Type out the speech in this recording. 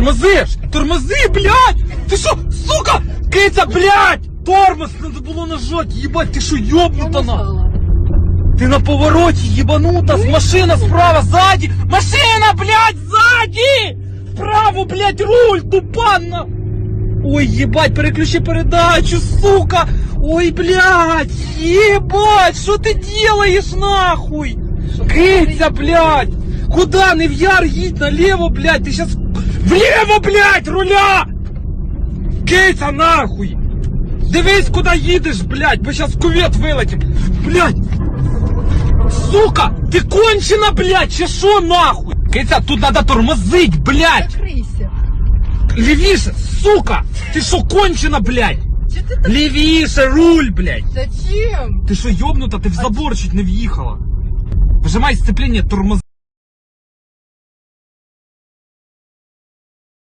Тормозиш! Тормози, блядь! Ти що, сука? Киця, блядь! Тормоз! Надо було нажать, їбать, ти що, Я йобнута на? нажала. Ти на повороті, єбанута, з машина справа, ззаді! Машина, блядь, ззаді! Вправо, блядь, руль, тупанна! Ой, ебать, переключи передачу, сука! Ой, блядь, ебать, что ты делаешь, нахуй? Киця, блядь! Куда? Не в яр їдь, налево, блядь, ты сейчас... Влево, блядь, руля! Киця, нахуй! Дивись, куди їдеш, блядь, бо зараз в кувет вилетим. Блядь! Сука! Ти кончена, блядь, чи що нахуй? Киця, тут надо тормозить, блядь! Закрийся. Левіше, сука! Ти що кончена, блядь? Чи ти так? Левіше, руль, блядь! Зачем? Ти що йобнута, ти в забор чуть не в'їхала. Вижимай сцеплення, тормози.